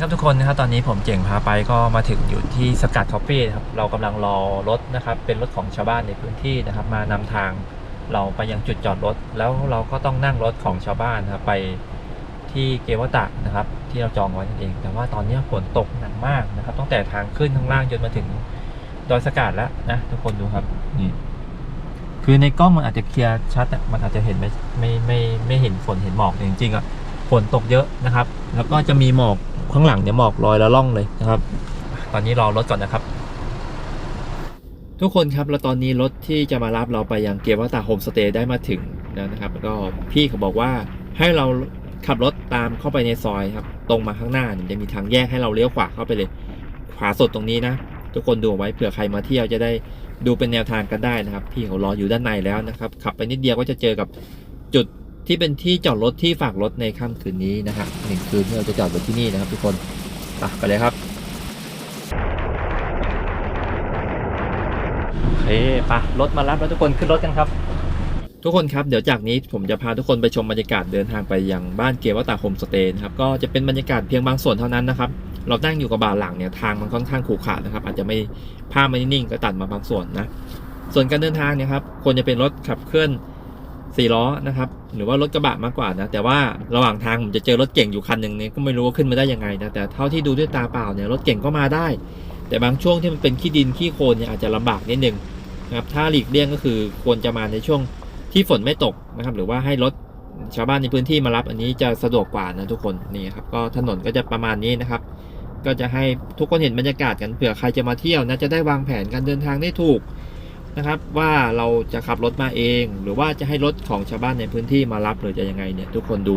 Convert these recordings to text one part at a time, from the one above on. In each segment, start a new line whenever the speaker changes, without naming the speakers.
ครับทุกคนนะครับตอนนี้ผมเจ๋งพาไปก็มาถึงอยู่ที่สกัดคอฟฟี่ครับเรากำลังรอรถนะครับเป็นรถของชาวบ้านในพื้นที่นะครับ มานำทางเราไปยังจุดจอดรถ แล้วเราก็ต้องนั่งรถของชาวบ้านนะครับไปที่เกวตะนะครับ ที่เราจองไว้นั่นเอง แต่ว่าตอนนี้ฝนตกหนักมากนะครับตั้งแต่ทางขึ้นข้างล่างจนมาถึงดอยสกัดแล้วนะทุกคนดูครับนี่คือในกล้องมันอาจจะเคลียร์ชัดอะมันอาจจะเห็นไม่ไม่ไม่ไม่เห็นฝนเห็นหมอกจริงๆอะฝนตกเยอะนะครับ แล้วก็จะมีหมอก ข้างหลังเนี่ยหมอกลอยแล้วล่องเลยนะครับ ตอนนี้รอรถก่อนนะครับ ทุกคนครับแล้วตอนนี้รถที่จะมารับเราไปยังเกียร์วัตาโฮมสเตย์ได้มาถึงแล้วนะครับแล้วก็พี่เขาบอกว่าให้เราขับรถตามเข้าไปในซอยครับ ตรงมาข้างหน้าจะมีทางแยกให้เราเลี้ยวขวาเข้าไปเลย ขวาสุดตรงนี้นะ ทุกคนดูเอาไว้เผื่อใครมาเที่ยวจะได้ดูเป็นแนวทางกันได้นะครับ พี่เขารออยู่ด้านในแล้วนะครับ ขับไปนิดเดียวก็จะเจอกับจุด ที่เป็นที่จอดรถที่ฝากรถในค่ำคืนนี้นะครับหนึ่งคืนที่เราจะจอดรถที่นี่นะครับ ทุกคนไปไปเลยครับโอเคไปรถมารับแล้วทุกคนขึ้นรถกันครับ ทุกคนครับเดี๋ยวจากนี้ผมจะพาทุกคนไปชมบรรยากาศเดินทางไปยังบ้านเกวตาโฮมสเตย์นะครับก็จะเป็นบรรยากาศเพียงบางส่วนเท่านั้นนะครับเรานั่งอยู่กับบาร์หลังเนี่ยทางมันค่อนข้างขรุขระนะครับ อาจจะไม่ภาพไม่นิ่งก็ตัดมาบางส่วนนะส่วนการเดินทางเนี่ยครับควรจะเป็นรถขับเคลื่อน สี่ล้อนะครับ หรือว่ารถกระบะมากกว่านะ แต่ว่าระหว่างทางผมจะเจอรถเก่งอยู่คันหนึ่งเนี่ยก็ไม่รู้ว่าขึ้นมาได้ยังไงนะแต่เท่าที่ดูด้วยตาเปล่าเนี่ยรถเก่งก็มาได้ แต่บางช่วงที่มันเป็นขี้ดินขี้โคลนเนี่ยอาจจะลำบากนิดนึงนะครับถ้าหลีกเลี่ยงก็คือควรจะมาในช่วงที่ฝนไม่ตกนะครับ หรือว่าให้รถชาวบ้านในพื้นที่มารับอันนี้จะสะดวกกว่านะทุกคนนี่ครับก็ถนนก็จะประมาณนี้นะครับ ก็จะให้ทุกคนเห็นบรรยากาศกันเผื่อใครจะมาเที่ยวนะจะได้วางแผนการเดินทางได้ถูก นะครับ ว่าเราจะขับรถมาเอง หรือว่าจะให้รถของชาวบ้านในพื้นที่มารับหรือจะยังไงเนี่ยทุกคนดู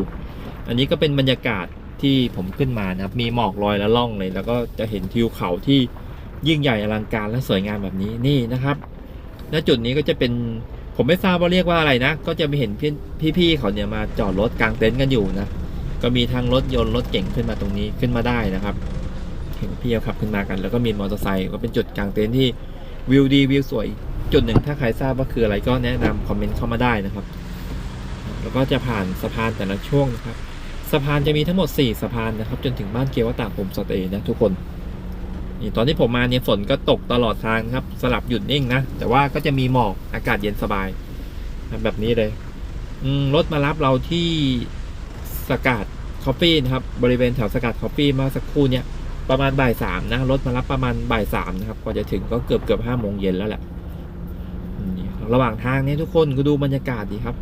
อันนี้ก็เป็นบรรยากาศที่ผมขึ้นมานะครับ มีหมอกลอยและล่องเลย แล้วก็จะเห็นทิวเขาที่ยิ่งใหญ่อลังการและสวยงามแบบนี้นี่นะครับณจุดนี้ก็จะเป็นผมไม่ทราบว่าเรียกว่าอะไรนะ ก็จะไปเห็นพี่พี่ๆเขาเนี่ยมาจอดรถกลางเต็นท์กันอยู่นะ ก็มีทั้งรถยนต์รถเก่งขึ้นมาตรงนี้ขึ้นมาได้นะครับ เห็นพี่เขาขับขึ้นมากัน แล้วก็มีมอเตอร์ไซค์ก็เป็นจุดกลางเต็นท์ที่วิวดีวิวสวย จุดหนึ่งถ้าใครทราบว่าคืออะไรก็แนะนำคอมเมนต์เข้ามาได้นะครับ แล้วก็จะผ่านสะพานแต่ละช่วงนะครับ สะพานจะมีทั้งหมด 4 สะพานนะครับ จนถึงบ้านเกียวตตาผมสเตย์นะทุกคนนี่ตอนที่ผมมาเนี่ยฝนก็ตกตลอดทางครับ สลับหยุดนิ่งนะ แต่ว่าก็จะมีหมอกอากาศเย็นสบาย แบบนี้เลยอืรถมารับเราที่สกัดคอฟฟี่นะครับ บริเวณแถวสกัดคอฟฟี่มื่อสักครู่เนี่ยประมาณบ่ายสามนะ รถมารับประมาณบ่ายสามนะครับกว่าจะถึงก็เกือบเกือบห้าโมงเย็นแล้วแหละ ระหว่างทางนี่ยทุกคนก็ดูบรรยากาศดีครับ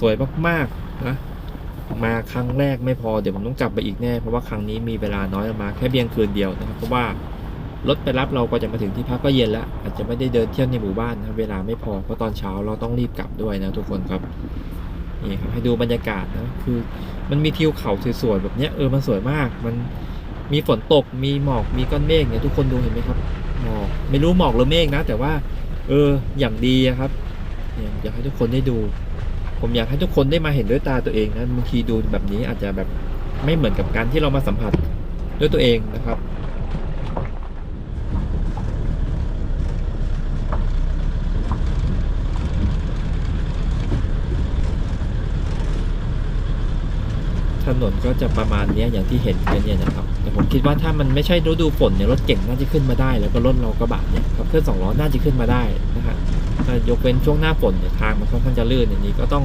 สวยมากๆนะมาครั้งแรกไม่พอเดี๋ยวผมต้องกลับไปอีกแน่เพราะว่าครั้งนี้มีเวลาน้อยมาแค่เพียงคืนเดียวนะครับเพราะว่ารถไปรับเราก็จะมาถึงที่พักก็เย็นแล้ว อาจจะไม่ได้เดินเที่ยวในหมู่บ้านนะเวลาไม่พอเพราะตอนเช้าเราต้องรีบกลับด้วยนะทุกคนครับนี่ครับให้ดูบรรยากาศนะคือ มันมีทิวเขาสวยๆแบบเนี้ยเออมันสวยมาก มันมีฝนตกมีหมอกมีก้อนเมฆเนี่ยทุกคนดูเห็นไหมครับหมอกไม่รู้หมอกหรือเมฆนะ แต่ว่า เออ อย่างดีครับเนี่ยอยากให้ทุกคนได้ดู ผมอยากให้ทุกคนได้มาเห็นด้วยตาตัวเองนะบางทีดูแบบนี้อาจจะแบบไม่เหมือนกับการที่เรามาสัมผัสด้วยตัวเองนะครับ ถนนก็จะประมาณนี้อย่างที่เห็นกันเนี่ยนะครับ แต่ผมคิดว่าถ้ามันไม่ใช่ฤดูฝนเนี่ยรถเก่งน่าจะขึ้นมาได้ แล้วก็รถเรากระบะเนี่ยขับเคลื่อนสองล้อน่าจะขึ้นมาได้นะฮะถ้ายกเว้นช่วงหน้าฝนเนี่ยทางมันค่อนข้างจะลื่นอย่างนี้ก็ต้อง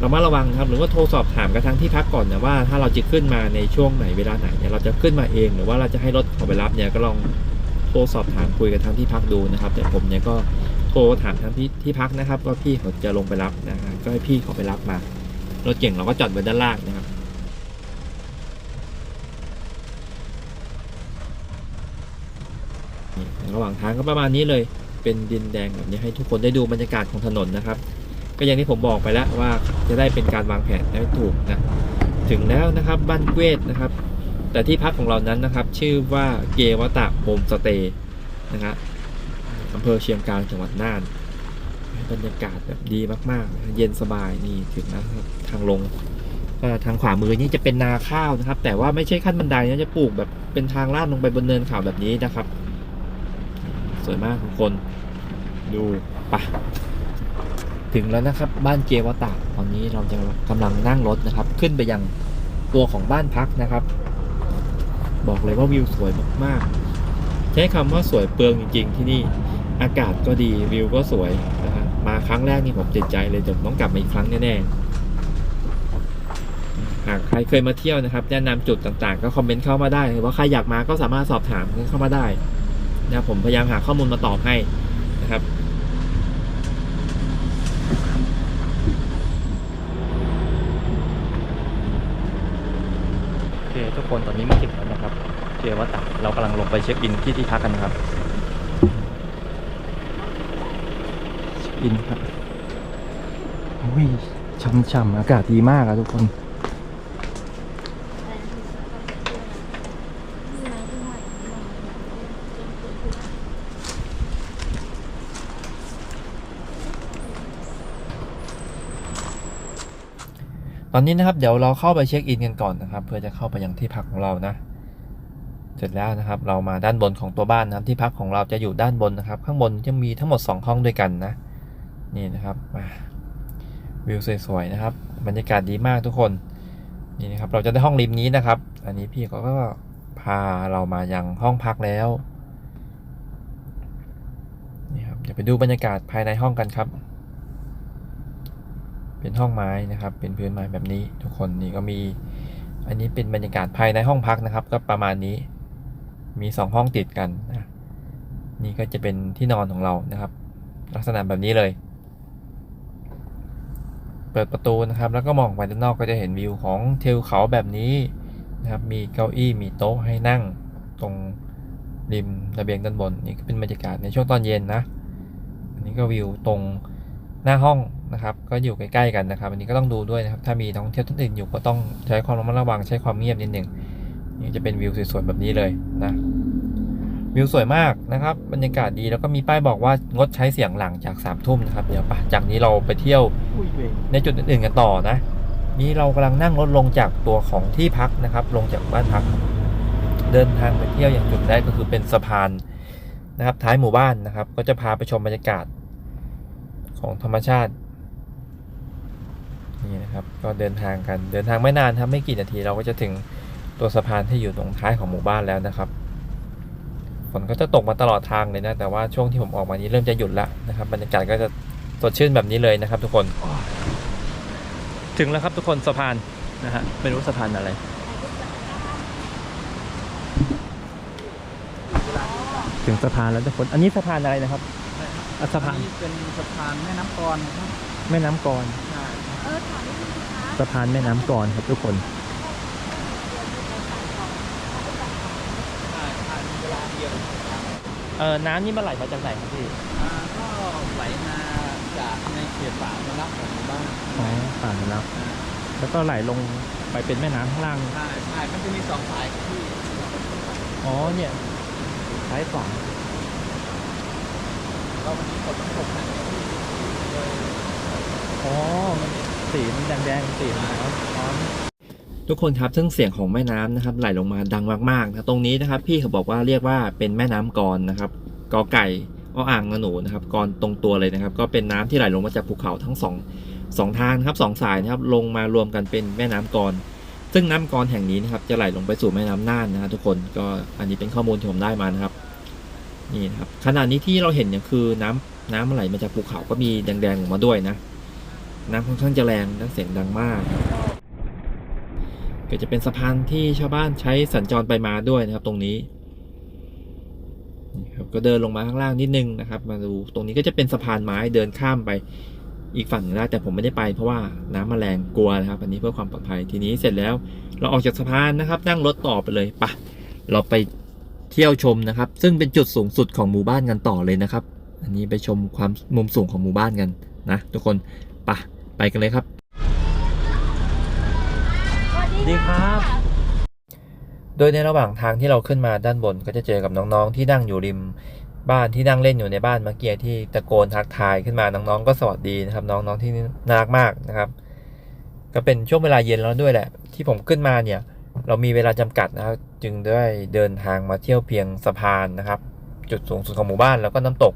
เรามาระวังครับหรือว่าโทรสอบถามกับทางที่พักก่อนนะว่าถ้าเราจะขึ้นมาในช่วงไหนเวลาไหนเนี่ยเราจะขึ้นมาเองหรือว่าเราจะให้รถเขาไปรับเนี่ยก็ลองโทรสอบถามคุยกับทางที่พักดูนะครับ แต่ผมเนี่ยก็โทรถามทางที่ที่พักนะครับว่าพี่เขาจะลงไปรับนะฮะก็ให้พี่เขาไปรับมา รถเก่งเราก็จอดไว้ด้านล่างนะครับระหว่างทางก็ประมาณนี้เลย เป็นดินแดงแบบนี้ให้ทุกคนได้ดูบรรยากาศของถนนนะครับ ก็อย่างที่ผมบอกไปแล้วว่าจะได้เป็นการวางแผนได้ถูกนะ ถึงแล้วนะครับบ้านเวทนะครับ แต่ที่พักของเรานั้นนะครับ ชื่อว่าเกวตะโฮมสเตย์นะครับอำเภอเชียงกลางจังหวัดน่าน บรรยากาศแบบดีมากๆ เย็นสบายนี่ถึงแล้วครับทางลงก็ทางขวามือนี่จะเป็นนาข้าวนะครับ แต่ว่าไม่ใช่ขั้นบันไดนะจะปลูกแบบเป็นทางลาดลงไปบนเนินเขาแบบนี้นะครับ สวยมากทุกคนดูปะถึงแล้วนะครับ บ้านเกวตะตอนนี้เราจะกำลังนั่งรถนะครับ ขึ้นไปยังตัวของบ้านพักนะครับ บอกเลยว่าวิวสวยมากๆใช้คำว่าสวยเปลืองจริง ๆ ที่นี่อากาศก็ดีวิวก็สวยนะ มาครั้งแรกนี่ผมติดใจเลยจะต้องกลับมาอีกครั้งแน่ๆหากใครเคยมาเที่ยวนะครับ แนะนำจุดต่างๆ ก็คอมเมนต์เข้ามาได้หรือว่าใครอยากมาก็สามารถสอบถามเข้ามาได้นะผมพยายามหาข้อมูลมาตอบให้นะครับโอเคทุกคนตอนนี้มาถึงแล้วนะครับเจวัตะเรากำลังลงไปเช็คอินที่ที่พักกันนะครับเช็ค อินครับโอ้ยช่ำๆอากาศดีมากอะทุกคน ตอนนี้นะครับเดี๋ยวเราเข้าไปเช็คอินกันก่อนนะครับ เพื่อจะเข้าไปยังที่พักของเรานะเสร็จแล้วนะครับ เรามาด้านบนของตัวบ้านนะครับที่พักของเราจะอยู่ด้านบนนะครับ ข้างบนจะมีทั้งหมด 2 ห้องด้วยกันนะ นี่นะครับมาวิวสวยๆนะครับ บรรยากาศดีมากทุกคนนี่นะครับเราจะได้ห้องริมนี้นะครับ อันนี้พี่เขาก็พาเรามายังห้องพักแล้วนี่ครับเดี๋ยวไปดูบรรยากาศภายในห้องกันครับ เป็นห้องไม้นะครับ เป็นพื้นไม้แบบนี้ทุกคนนี่ก็มี อันนี้เป็นบรรยากาศภายในห้องพักนะครับ ก็ประมาณนี้ มีสองห้องติดกันนะนี่ก็จะเป็นที่นอนของเรานะครับ ลักษณะแบบนี้เลย เปิดประตูนะครับ แล้วก็มองไปด้านนอกก็จะเห็นวิวของเทลเขาแบบนี้นะครับ มีเก้าอี้มีโต๊ะให้นั่งตรงริมระเบียงด้านบนนี่ก็เป็นบรรยากาศในช่วงตอนเย็นนะ อันนี้ก็วิวตรงหน้าห้องนะครับ ก็อยู่ใกล้ๆกันนะครับ อันนี้ก็ต้องดูด้วยนะครับ ถ้ามีนักท่องเที่ยวท่านอื่นอยู่ก็ต้องใช้ความระมัดระวังใช้ความเงียบนิดหนึ่งนี่จะเป็นวิวสวยๆแบบนี้เลยนะ วิวสวยมากนะครับ บรรยากาศดีแล้วก็มีป้ายบอกว่างดใช้เสียงหลังจากสามทุ่มนะครับ เดี๋ยวปะจากนี้เราไปเที่ยวในจุดอื่นๆกันต่อนะ นี่เรากำลังนั่งรถลงจากตัวของที่พักนะครับ ลงจากบ้านพัก เดินทางไปเที่ยวอย่างจุดแรกก็คือเป็นสะพานนะครับ ท้ายหมู่บ้านนะครับ ก็จะพาไปชมบรรยากาศของธรรมชาตินี่นะครับ ก็เดินทางกันเดินทางไม่นานครับไม่กี่นาทีเราก็จะถึงตัวสะพานที่อยู่ตรงท้ายของหมู่บ้านแล้วนะครับ ฝนก็จะตกมาตลอดทางเลยนะ แต่ว่าช่วงที่ผมออกมานี้เริ่มจะหยุดละนะครับบรรยากาศก็จะสดชื่นแบบนี้เลยนะครับ ทุกคน ถึงแล้วครับทุกคนสะพานนะฮะไม่รู้สะพานอะไรถึงสะพานแล้วทุกคน อันนี้สะพานอะไรนะครับอะสะพาน
นี่เป็นสะพานแม่น้ำกรนะครับ
แม่น้ำกร
ใช่
เออถามนิดนึงสิคะ
สะพานแม่น้ำกรครับทุกคน
ใช่ใช่มีเวลาเดียว
เออน้ำนี่มันไหลมาจากไหนครับพี่
อ่าก็ไหลมาจากในเขตป่าอนุรักษ์ของหมู่บ้าน
อ๋อป่าแล้วแล้วก็ไหลลงไปเป็นแม่น้ำข้างล่าง
ใช่ใช่มันจะมีสองสายที่
อ๋อเนี่ยซ้ายขวา
เราวันนี้ฝนมันตกหนักเนี่ยที่เลย
อ๋อมันสีมันแดงๆสีมันร้อน ทุกคนครับซึ่งเสียงของแม่น้ำนะครับไหลลงมาดังมากๆนะตรงนี้นะครับพี่เขาบอกว่าเรียกว่าเป็นแม่น้ำกรนะครับกอไก่ออ่างนหนูนะครับกรตรงตัวเลยนะครับ ก็เป็นน้ำที่ไหลลงมาจากภูเขาทั้งสองสองทางครับสองสายนะครับลงมารวมกันเป็นแม่น้ำกรซึ่งน้ำกรแห่งนี้นะครับจะไหลลงไปสู่แม่น้ำน่านนะฮะทุกคนก็อันนี้เป็นข้อมูลที่ผมได้มานะครับนี่นะครับขณะนี้ที่เราเห็นเนี่ยคือน้ำน้ำมันไหลมาจากภูเขาก็มีแดงๆออกมาด้วยนะ น้ำค่อนข้างจะแรงและเสียงดังมาก ก็จะเป็นสะพานที่ชาวบ้านใช้สัญจรไปมาด้วยนะครับ ตรงนี้ครับก็เดินลงมาข้างล่างนิดนึงนะครับ มาดูตรงนี้ก็จะเป็นสะพานไม้เดินข้ามไปอีกฝั่งหนึงได้แต่ผมไม่ได้ไปเพราะว่าน้ำมาแรงกลัวนะครับ อันนี้เพื่อความปลอดภัยทีนี้เสร็จแล้วเราออกจากสะพานนะครับ นั่งรถต่อไปเลยปะเราไปเที่ยวชมนะครับ ซึ่งเป็นจุดสูงสุดของหมู่บ้านกันต่อเลยนะครับ อันนี้ไปชมความมุมสูงของหมู่บ้านกันนะ ทุกคนปะไปกันเลยครับ ดีครับ โดยในระหว่างทางที่เราขึ้นมาด้านบนก็จะเจอกับน้องๆ ที่นั่งอยู่ริมบ้านที่นั่งเล่นอยู่ในบ้านเมื่อกี้ที่ตะโกนทักทายขึ้นมาน้องๆ ก็สวัสดีนะครับ น้องๆที่น่ารักมากนะครับ ก็เป็นช่วงเวลาเย็นแล้วด้วยแหละ ที่ผมขึ้นมาเนี่ย เรามีเวลาจำกัดนะครับ จึงได้เดินทางมาเที่ยวเพียงสะพานนะครับ จุดสูงสุดของหมู่บ้านแล้วก็น้ำตก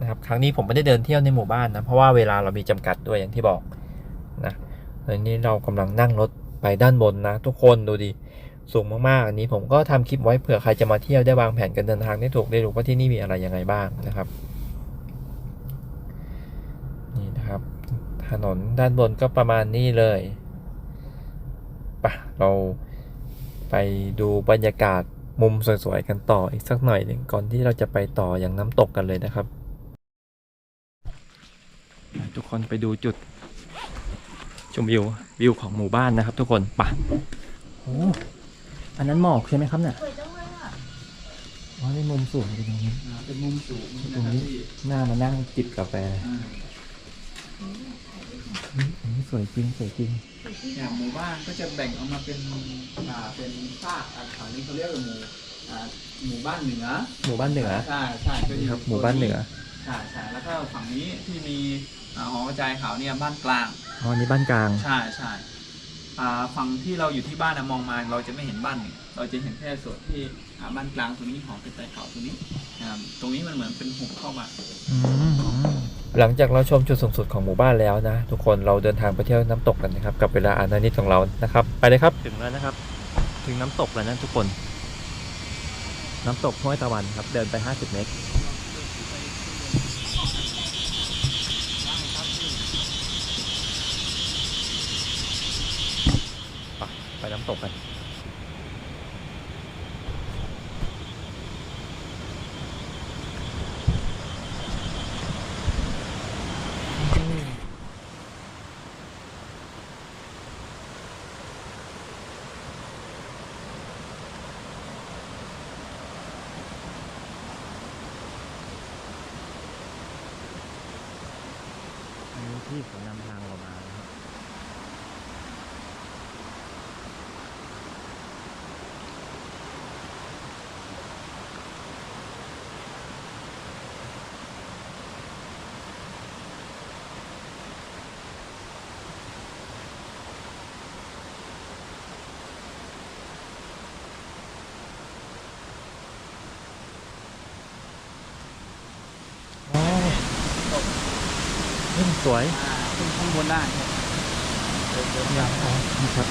นะครับ ครั้งนี้ผมไม่ได้เดินเที่ยวในหมู่บ้านนะเพราะว่าเวลาเรามีจำกัดด้วยอย่างที่บอกนะตอนนี้เรากำลังนั่งรถ ไปด้านบนนะ ทุกคนดูดิสูงมากๆ อันนี้ผมก็ทำคลิปไว้เผื่อใครจะมาเที่ยวได้วางแผนการเดินทางได้ถูกได้รู้ว่าที่นี่มีอะไรยังไงบ้างนะครับ นี่นะครับ ถนนด้านบนก็ประมาณนี้เลยปะเราไปดูบรรยากาศมุมสวยๆกันต่ออีกสักหน่อยหนึ่งก่อนที่เราจะไปต่ออย่างน้ำตกกันเลยนะครับ ทุกคนไปดูจุด ชมวิววิวของหมู่บ้านนะครับทุกคนปะโอ้อันนั้นหมอกใช่ไหมครับเนี่ย
สวยจังเลยอะ
อ๋อนี่มุมสูงตรงนี้
เป็นมุมสูง
ตรงนี้หน้ามานั่งจิบกาแฟอันนี้สวยจริงสวยจริง
อย่างหมู่บ้านก็จะแบ่งออกมาเป็นอ่าเป็นภาคอ่าฝั่งนี้เขาเรียกว่าหมู่อ่าหมู่บ้านเหนือ
หมู่บ้านเหนือ
ใช่ใช่ก็อยู่
ครับหมู่บ้านเหนือ
ใช่ใช่แล้วก็ฝั่งนี้ที่มีอ่าหอกระจายขาวเนี่ยบ้านกลาง
อ๋ออันนี้บ้านกลาง
ใช่ใช่อ่าฝั่งที่เราอยู่ที่บ้านนะมองมาเราจะไม่เห็นบ้านเหนือเราจะเห็นแค่ส่วนที่อ่าบ้านกลางตรงนี้หอกระจายขาวตรงนี้นะครับตรงนี้มันเหมือนเป็นหุบเข้ามา
หลังจากเราชมจุดสูงสุดของหมู่บ้านแล้วนะ ทุกคนเราเดินทางไปเที่ยวน้ำตกกันนะครับ กับเวลาอันนิดของเรานะครับ ไปเลยครับ ถึงแล้วนะครับ ถึงน้ำตกแล้วนะทุกคน น้ำตกห้วยตะวันครับ เดินไป 50 เมตร ไปน้ำตกกันนี้ที่เขานำทางเรามานะครับ อ๋อเฮ้ย สวย
อ่าขึ้นข้างบนได้ครับเดินเดิน
นี่ครับ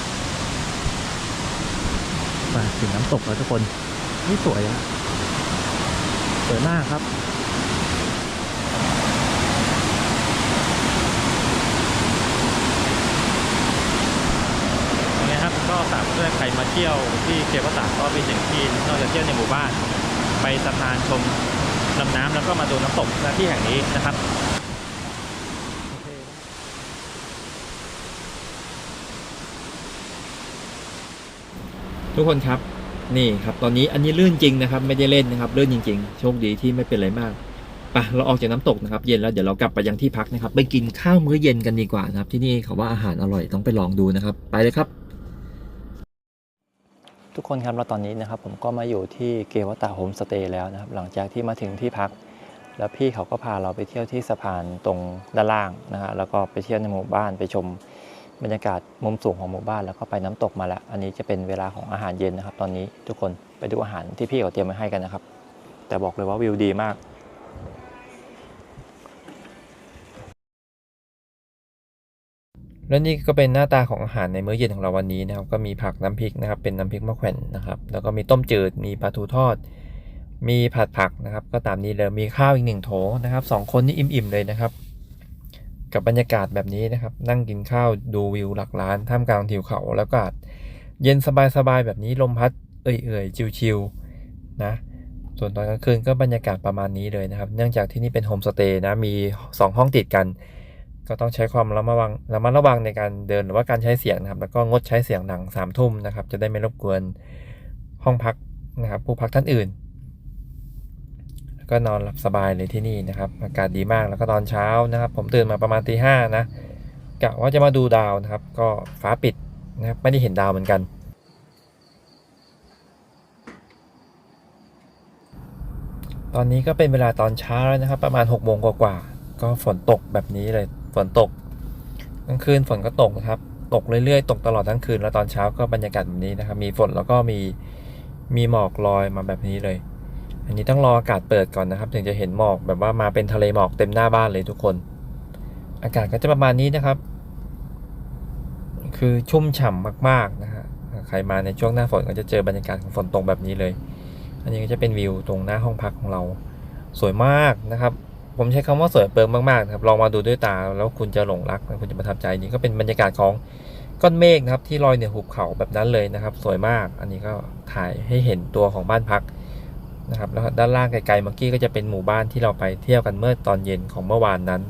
มาถึงน้ำตกแล้วทุกคนนี่สวยอะสวยมากครับยังไงครับก็ฝากเพื่อนใครมาเที่ยวที่เขตวัดตากก็เป็นหนึ่งที่นอกจากเที่ยวในหมู่บ้าน ไปสะพานชมลำน้ำแล้วก็มาดูน้ำตกหน้าที่แห่งนี้นะครับ ทุกคนครับนี่ครับตอนนี้อันนี้ลื่นจริงนะครับ ไม่ได้เล่นนะครับลื่นจริงๆ โชคดีที่ไม่เป็นอะไรมากไปเราออกจากน้ำตกนะครับ เย็นแล้วเดี๋ยวเรากลับไปยังที่พักนะครับ ไปกินข้าวมื้อเย็นกันดีกว่านะครับ ที่นี่เขาว่าอาหารอร่อยต้องไปลองดูนะครับ ไปเลยครับ ทุกคนครับแล้วตอนนี้นะครับ ผมก็มาอยู่ที่เกวตาโฮมสเตย์แล้วนะครับ หลังจากที่มาถึงที่พัก แล้วพี่เขาก็พาเราไปเที่ยวที่สะพานตรงด้านล่างนะฮะแล้วก็ไปเที่ยวในหมู่บ้านไปชม บรรยากาศมุมสูงของหมู่บ้านแล้วก็ไปน้ำตกมาแล้ว อันนี้จะเป็นเวลาของอาหารเย็นนะครับ ตอนนี้ทุกคนไปดูอาหารที่พี่เขาเตรียมมาให้กันนะครับ แต่บอกเลยว่าวิวดีมากและนี่ก็เป็นหน้าตาของอาหารในมื้อเย็นของเราวันนี้นะครับก็มีผักน้ำพริกนะครับ เป็นน้ำพริกมะแขวนนะครับ แล้วก็มีต้มจืดมีปลาทูทอด มีผัดผักนะครับ ก็ตามนี้เลยมีข้าวอีกหนึ่งโถนะครับสองคนนี่อิ่มๆเลยนะครับ กับบรรยากาศแบบนี้นะครับ นั่งกินข้าวดูวิวหลักล้าน ท่ามกลางทิวเขาแล้วก็เย็นสบายๆแบบนี้ลมพัดเอื่อยๆชิวๆนะส่วนตอนกลางคืนก็บรรยากาศประมาณนี้เลยนะครับ เนื่องจากที่นี่เป็นโฮมสเตย์นะมี 2 ห้องติดกัน ก็ต้องใช้ความระมัดระวังระมัดระวังในการเดินหรือว่าการใช้เสียงนะครับ แล้วก็งดใช้เสียงหลังสามทุ่มนะครับ จะได้ไม่รบกวนห้องพักนะครับ ผู้พักท่านอื่น แล้วก็นอนหลับสบายเลยที่นี่นะครับ อากาศดีมากแล้วก็ตอนเช้านะครับ ผมตื่นมาประมาณตีห้านะกะว่าจะมาดูดาวนะครับ ก็ฟ้าปิดนะครับไม่ได้เห็นดาวเหมือนกัน ตอนนี้ก็เป็นเวลาตอนเช้าแล้วนะครับ ประมาณ6กโมงกว่าๆก็ฝนตกแบบนี้เลยฝนตกกลางคืนฝนก็ตกนะครับ ตกเรื่อยๆ ตกตลอดทั้งคืน แล้วตอนเช้าก็บรรยากาศแบบนี้นะครับ มีฝนแล้วก็มีมีหมอกลอยมาแบบนี้เลย อันนี้ต้องรออากาศเปิดก่อนนะครับ ถึงจะเห็นหมอกแบบว่ามาเป็นทะเลหมอกเต็มหน้าบ้านเลยทุกคน อากาศก็จะประมาณนี้นะครับ คือชุ่มฉ่ำมากๆนะฮะใครมาในช่วงหน้าฝนก็จะเจอบรรยากาศของฝนตกแบบนี้เลย อันนี้ก็จะเป็นวิวตรงหน้าห้องพักของเรา สวยมากนะครับ ผมใช้คำว่าสวยเปิงมากๆครับลองมาดูด้วยตาแล้วคุณจะหลงรักคุณจะประทับใจนี่ก็เป็นบรรยากาศของก้อนเมฆนะครับที่ลอยเหนือหุบเขาแบบนั้นเลยนะครับ สวยมาก อันนี้ก็ถ่ายให้เห็นตัวของบ้านพัก นะครับแล้วด้านล่างไกลๆเมื่อกี้ก็จะเป็นหมู่บ้านที่เราไปเที่ยวกันเมื่อตอนเย็นของเมื่อวานนั้น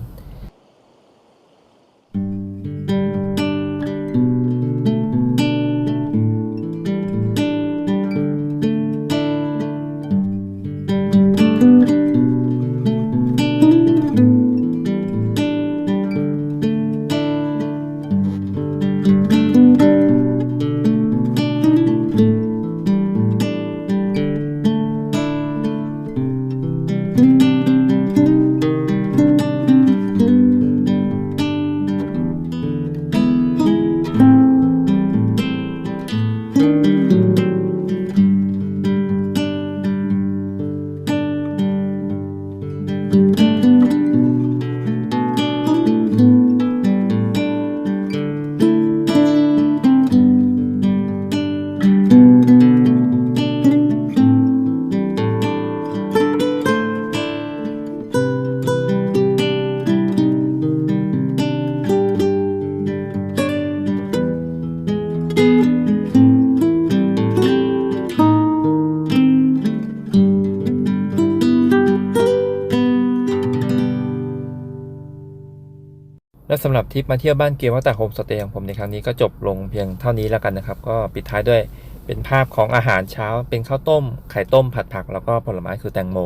สำหรับทริปมาเที่ยวบ้านเกียววัตตาโฮมสเตย์ของผมในครั้งนี้ก็จบลงเพียงเท่านี้แล้วกันนะครับ ก็ปิดท้ายด้วยเป็นภาพของอาหารเช้า เป็นข้าวต้ม ไข่ต้มผัดผัก แล้วก็ผลไม้คือแตงโม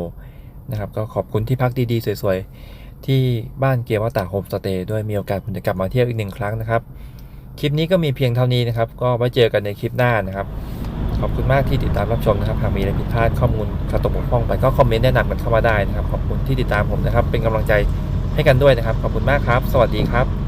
นะครับก็ขอบคุณที่พักดีๆ สวยๆ ที่บ้านเกียววัตตาโฮมสเตย์ด้วยมีโอกาสผมจะกลับมาเที่ยวอีกหนึ่งครั้งนะครับ คลิปนี้ก็มีเพียงเท่านี้นะครับ ก็ไว้เจอกันในคลิปหน้านะครับ ขอบคุณมากที่ติดตามรับชมนะครับหากมีอะไรผิดพลาดข้อมูลขัดตกบกพร่องไปก็คอมเมนต์แนะนำกันเข้ามาได้นะครับขอบคุณที่ติดตามผมนะครับ เป็นกำลังใจ ให้กันด้วยนะครับ ขอบคุณมากครับ สวัสดีครับ